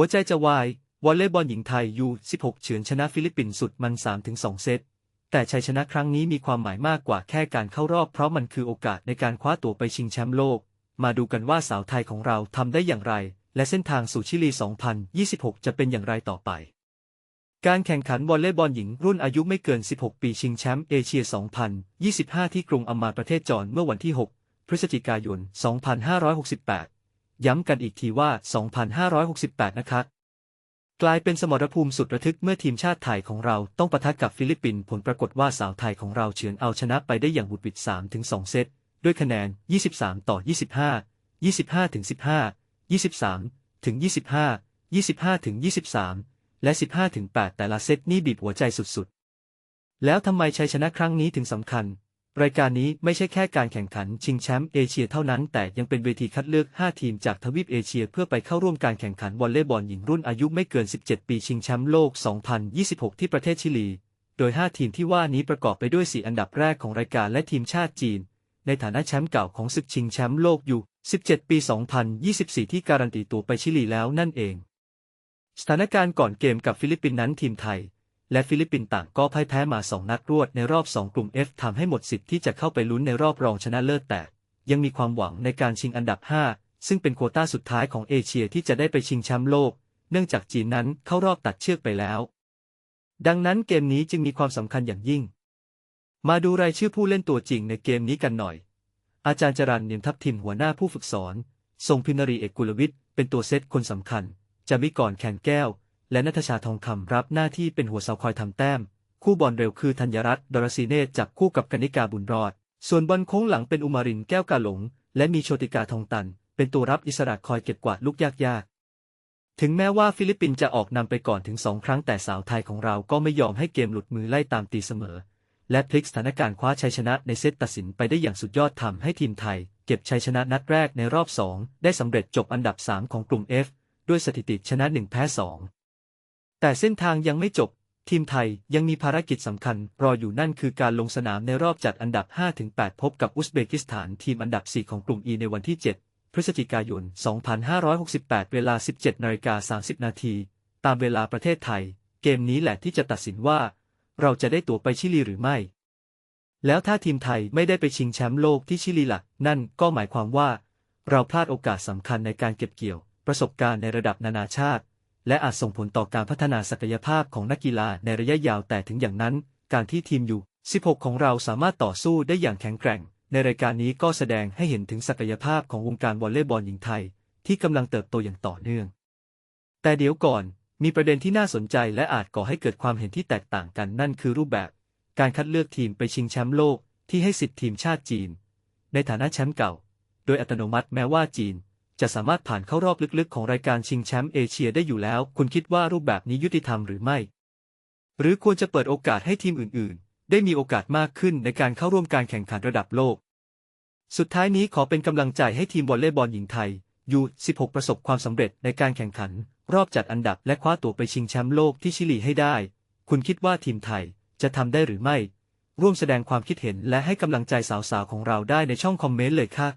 หัวใจจะวายวอลเลย์บอลหญิงไทยยู16เฉือนชนะฟิลิปปินส์สุดมัน 3-2 เซต แต่ชัยชนะครั้งนี้มีความหมายมากกว่าแค่การเข้ารอบเพราะมันคือโอกาสในการคว้าตั๋วไปชิงแชมป์โลก มาดูกันว่าสาวไทยของเราทำได้อย่างไร และเส้นทางสู่ชิลี 2026 จะเป็นอย่างไรต่อไป การแข่งขันวอลเลย์บอลหญิงรุ่นอายุไม่เกิน 16 ปีชิงแชมป์เอเชีย 2025 ที่กรุงอัมมาประเทศจอร์นเมื่อวันที่ 6 พฤศจิกายน 2568 ย้ำกันอีกทีว่า 2568 นะคะ กลายเป็นสมรภูมิสุดระทึกเมื่อทีมชาติไทยของเราต้องปะทะกับฟิลิปปินส์ผลปรากฏว่าสาวไทยของเราเฉือนเอาชนะไปได้อย่างบุดบิด3ถึง2เซต ด้วยคะแนน 23 ต่อ 25 25ถึง15 23ถึง25 25ถึง23 และ 15ถึง8แต่ละเซตนี่บีบหัวใจสุดๆ แล้วทำไมชัยชนะครั้งนี้ถึงสำคัญ รายการนี้ไม่ใช่แค่การแข่งขันชิงแชมป์เอเชียเท่านั้น แต่ยังเป็นเวทีคัดเลือก 5 ทีมจากทวีปเอเชียเพื่อไปเข้าร่วมการแข่งขันวอลเลย์บอลหญิงรุ่นอายุไม่เกิน 17 ปีชิงแชมป์โลก 2026 ที่ประเทศชิลี โดย 5 ทีมที่ว่านี้ประกอบไปด้วย 4 อันดับแรกของรายการและทีมชาติจีน ในฐานะแชมป์เก่าของศึกชิงแชมป์โลกอยู่ 17 ปี 2024 ที่การันตีตัวไปชิลีแล้วนั่นเอง สถานการณ์ก่อนเกมกับฟิลิปปินส์นั้นทีมไทย และฟิลิปปินส์ต่างก็พ่ายแพ้มา 2 นัดรวดในรอบ 2 กลุ่ม F ทำให้หมดสิทธิ์ที่จะเข้าไปลุ้นในรอบรองชนะเลิศแต่ยังมีความหวังในการชิงอันดับ 5 ซึ่งเป็นโควต้าสุดท้ายของเอเชียที่จะได้ไปชิงแชมป์โลก เนื่องจากจีนนั้นเข้ารอบตัดเชือกไปแล้ว ดังนั้นเกมนี้จึงมีความสำคัญอย่างยิ่ง มาดูรายชื่อผู้เล่นตัวจริงในเกมนี้กันหน่อย อาจารย์จรันเนียมทัพทิมหัวหน้าผู้ฝึกสอน ทรงพินรีเอกกุลวิทย์เป็นตัวเซตคนสำคัญ จะมีก่อนแขนแก้ว และนัทชาทองคำรับหน้าที่เป็นหัวเสาคอยทำแต้ม คู่บอลเร็วคือธัญรัตน์ดรซีเนตจับคู่กับกนิกาบุญรอด ส่วนบอลโค้งหลังเป็นอุมารินแก้วกาหลง และมีโชติกาทองตัน เป็นตัวรับอิสระคอยเก็บกวาดลูกยากๆถึงแม้ว่าฟิลิปปินส์จะออกนำไปก่อนถึงสองครั้งแต่สาวไทยของเราก็ไม่ยอมให้เกมหลุดมือไล่ตามตีเสมอ และพลิกสถานการณ์คว้าชัยชนะในเซตตัดสินไปได้อย่างสุดยอดทำให้ทีมไทย เก็บชัยชนะนัดแรกในรอบ 2 ได้สำเร็จจบอันดับ 3 ของกลุ่ม F ด้วยสถิติชนะ 1 แพ้ 2 แต่เส้นทางยังไม่จบ ทีมไทยยังมีภารกิจสำคัญ รออยู่นั่นคือการลงสนามในรอบจัดอันดับ 5-8 พบกับอุซเบกิสถานทีมอันดับ 4 ของกลุ่ม E ในวันที่ 7 พฤศจิกายน 2568 เวลา 17นาฬิกา30 นาที ตามเวลาประเทศไทย เกมนี้แหละที่จะตัดสินว่า เราจะได้ตั๋วไปชิลีหรือไม่ แล้วถ้าทีมไทยไม่ได้ไปชิงแชมป์โลกที่ชิลีล่ะนั่นก็หมายความว่า เราพลาดโอกาสสำคัญในการเก็บเกี่ยว ประสบการณ์ในระดับนานาชาติ และอาจส่งผลต่อการพัฒนาศักยภาพของนักกีฬาในระยะยาวแต่ถึงอย่างนั้น การที่ทีมอยู่ 16 ของเราสามารถต่อสู้ได้อย่างแข็งแกร่ง ในรายการนี้ก็แสดงให้เห็นถึงศักยภาพของวงการวอลเลย์บอลหญิงไทย ที่กำลังเติบโตอย่างต่อเนื่อง แต่เดี๋ยวก่อนมีประเด็นที่น่าสนใจและอาจก่อให้เกิดความเห็นที่แตกต่างกันนั่นคือรูปแบบ การคัดเลือกทีมไปชิงแชมป์โลกที่ให้สิทธิ์ทีมชาติจีน ในฐานะแชมป์เก่า โดยอัตโนมัติแม้ว่าจีน จะสามารถผ่านเข้ารอบลึกๆ ของรายการชิงแชมป์เอเชียได้อยู่แล้ว คุณคิดว่ารูปแบบนี้ยุติธรรมหรือไม่ หรือควรจะเปิดโอกาสให้ทีมอื่นๆ ได้มีโอกาสมากขึ้นในการเข้าร่วมการแข่งขันระดับโลก สุดท้ายนี้ขอเป็นกำลังใจให้ทีมวอลเลย์บอลหญิงไทยยู16 ประสบความสำเร็จในการแข่งขัน รอบจัดอันดับและคว้าตั๋วไปชิงแชมป์โลกที่ชิลีให้ได้ คุณคิดว่าทีมไทยจะทำได้หรือไม่ ร่วมแสดงความคิดเห็นและให้กำลังใจสาวๆของเราได้ในช่องคอมเมนต์เลยค่ะ